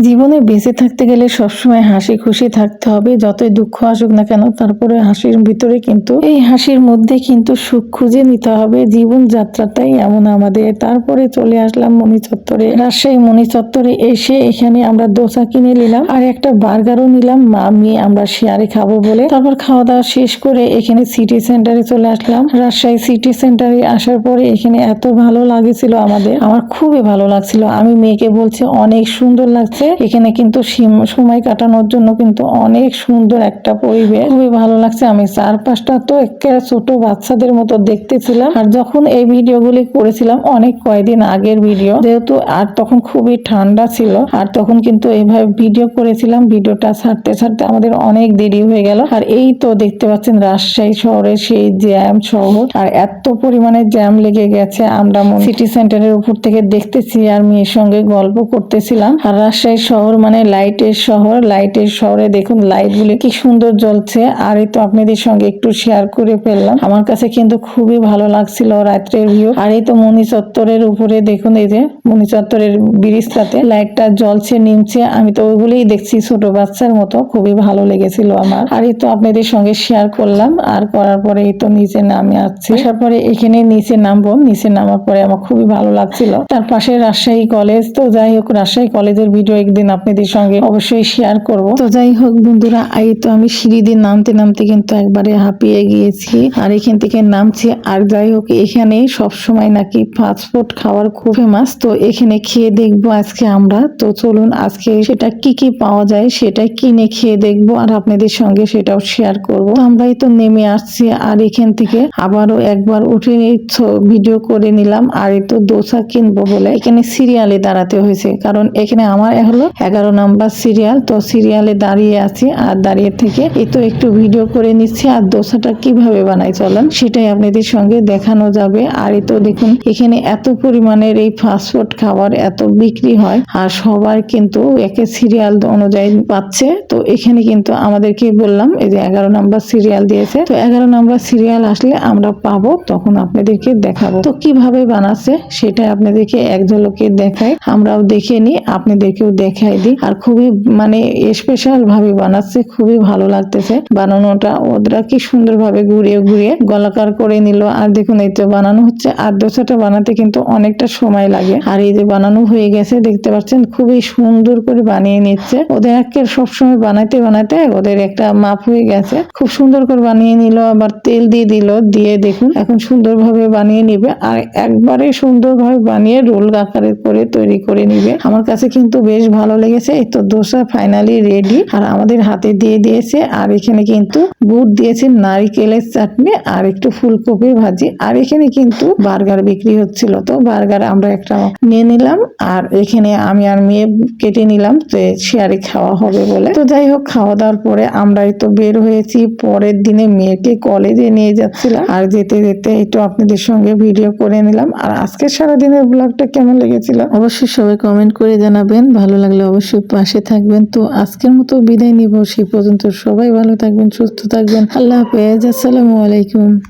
জীবনে বেঁচে থাকতে গেলে সবসময় হাসি খুশি থাকতে হবে। যতই দুঃখ আসুক না কেন, তারপরে হাসির ভিতরে কিন্তু, এই হাসির মধ্যে কিন্তু সুখ খুঁজে নিতে হবে। জীবন যাত্রাটাই এমন আমাদের। তারপরে চলে আসলাম মণি চত্বরে রাজশাহী মণি চত্বরে এসে এখানে আমরা দোসা কিনে নিলাম আর একটা বার্গারও নিলাম। মা মেয়ে আমরা শেয়ারে খাব বলে। তারপর খাওয়া দাওয়া শেষ করে এখানে সিটি সেন্টারে চলে আসলাম। রাজশাহী সিটি সেন্টারে আসার পরে এখানে এত ভালো লাগেছিল আমাদের। আমার খুবই ভালো লাগছিল। আমি মেয়েকে বলছি, অনেক সুন্দর লাগছে। এখানে কিন্তু সময় কাটানোর জন্য কিন্তু অনেক সুন্দর একটা পরিবেশ। খুবই ভালো লাগছে। আমি চারপাশটা তো একেবারে ছোট বাচ্চাদের মতো দেখতেছিলাম। আর যখন এই ভিডিওগুলি করেছিলাম, অনেক কয়েকদিন আগের ভিডিও, যেহেতু আর তখন খুবই ঠান্ডা ছিল, আর তখন কিন্তু এইভাবে ভিডিও করেছিলাম। ভিডিওটা ছাড়তে ছাড়তে আমাদের অনেক দেরি হয়ে গেল। আর এই তো দেখতে পাচ্ছেন, রাজশাহী শহরে সেই জ্যাম শহর। আর এত পরিমাণে জ্যাম লেগে গেছে। আমরা সিটি সেন্টারের উপর থেকে দেখতেছি আর মেয়ের সঙ্গে গল্প করতেছিলাম। আর রাজশাহী শহর মানে লাইটের শহর। লাইটের শহরে দেখুন লাইট গুলি কি সুন্দর জ্বলছে। আর এই তো আপনাদের সঙ্গে একটু শেয়ার করে ফেললাম। আমার কাছে কিন্তু খুবই ভালো লাগছিল রাত্রের ভিউ আর এই তো মনি চত্বরের উপরে দেখুন, এই যে মণি চত্বরের ব্রিজটাতে লাইটটা জ্বলছে, নিমছে। আমি তো ওইগুলোই দেখছি ছোট বাচ্চার মতো। খুবই ভালো লেগেছিল আমার। আর এই তো আপনাদের সঙ্গে শেয়ার করলাম। আর করার পরে এই তো নিচে নামে আসছি আসার পরে এখানে নিচে নামবো। নিচে নামার পরে আমার খুবই ভালো লাগছিল। তার পাশে রাজশাহী কলেজ। তো যাই হোক, রাজশাহী কলেজের ভিডিও একদিন আপনাদের সঙ্গে অবশ্যই শেয়ার করব। তো যাই হোক বন্ধুরা এই তো আমি সিঁড়ি দিয়ে নামতে নামতে কিন্তু একবারে হাঁপিয়ে গিয়েছি। আর এখান থেকে নামছি, আর যাই হোক এখানে সব সময় নাকি ফাস্ট ফুড খাওয়ার খুব ফেমাস তো এখানে খেয়ে দেখব আজকে আমরা। তো চলুন আজকে সেটা কি কি পাওয়া যায় সেটা কিনে খেয়ে দেখব আর আপনাদের সঙ্গে সেটাও শেয়ার করব। আমরাই তো নেমে আসছি, আর এখান থেকে আবারও একবার উঠে ভিডিও করে নিলাম। আর তো দোসা কিনবো বলে এখানে সিরিয়ালে দাঁড়াতে হয়েছে। কারণ এখানে আমার হলো এগারো নাম্বার সিরিয়াল। তো সিরিয়ালে দাঁড়িয়ে আছি আর দাঁড়িয়ে থেকে এই তো একটু ভিডিও করে নিচ্ছি আর দোসাটা কীভাবে বানাই চলেন সেটাই আপনাদের সঙ্গে দেখানো যাবে। আর এই তো দেখুন, এখানে এত পরিমাণের এই ফাস্টফুড খাবার এত বিক্রি হয় আর সবার কিন্তু একে সিরিয়াল অনুযায়ী পাচ্ছে। তো এখানে কিন্তু আমাদেরকে বললাম, এই যে এগারো নাম্বার সিরিয়াল দিয়েছে। তো এগারো নাম্বার সিরিয়াল আসলে আমরা পাবো, তখন আপনাদেরকে দেখাবো। তো কীভাবে বানাচ্ছে সেটা আপনাদেরকে এক ঝলকে দেখায়। আমরাও দেখে নিই, আপনাদেরকেও দেখাই দিই। আর খুবই মানে স্পেশাল ভাবে বানাচ্ছে, খুবই ভালো লাগতেছে। বানানোটা ওরা কি সুন্দর ভাবে ঘুরিয়ে ঘুরিয়ে গলাকার করে নিল। আর দেখুন, এই তো বানানো হচ্ছে। আর দোসাটা বানাতে কিন্তু অনেকটা সময় লাগে। আর এই যে বানানো হয়ে গেছে, দেখতে পাচ্ছেন, খুবই সুন্দর করে বানিয়ে নিচ্ছে। ওদের একের সবসময় বানাইতে বানাইতে ওদের একটা মাপ হয়ে গেছে। খুব সুন্দর করে বানিয়ে নিল, আবার তেল দিয়ে দিল, দিয়ে দেখুন, এখন সুন্দরভাবে বানিয়ে নিবে। আর একবারে সুন্দরভাবে বানিয়ে রোল আকারে করে তৈরি করে নিবে। আমার কাছে কিন্তু বেশ ভালো লেগেছে, এই তো দোসা ফাইনালি রেডি আর আমাদের হাতে দিয়ে দিয়েছে, আর এখানে কিন্তু বুট দিয়েছে, নারিকেলের চাটনি আর একটু ফুলকপি ভাজি। আর এখানে কিন্তু বার্গার বিক্রি হচ্ছিল, তো বার্গার আমরা একটা নিয়ে নিলাম, আর এখানে আমি আর মেয়ে কেটে নিলাম যে শেয়ারে খাওয়া হবে বলে। তো যাই হোক, খাওয়া দাওয়ার পরে আমরাই তো বের হয়েছি, পরের দিনে মেয়েকে কলেজে নিয়ে যাচ্ছিলাম। আর যেতে যেতে একটু আপনাদের সঙ্গে ভিডিও করে নিলাম। আর আজকে সারাদিনের ব্লগটা কেমন লেগেছিল? অবশ্যই সবাই কমেন্ট করে জানাবেন, ভালো লাগলে অবশ্যই পাশে থাকবেন। তো আজকের মতো বিদায় নিব। সেই পর্যন্ত সবাই ভালো থাকবেন, সুস্থ থাকবেন। আল্লাহ হাফেজ। আসসালামু আলাইকুম।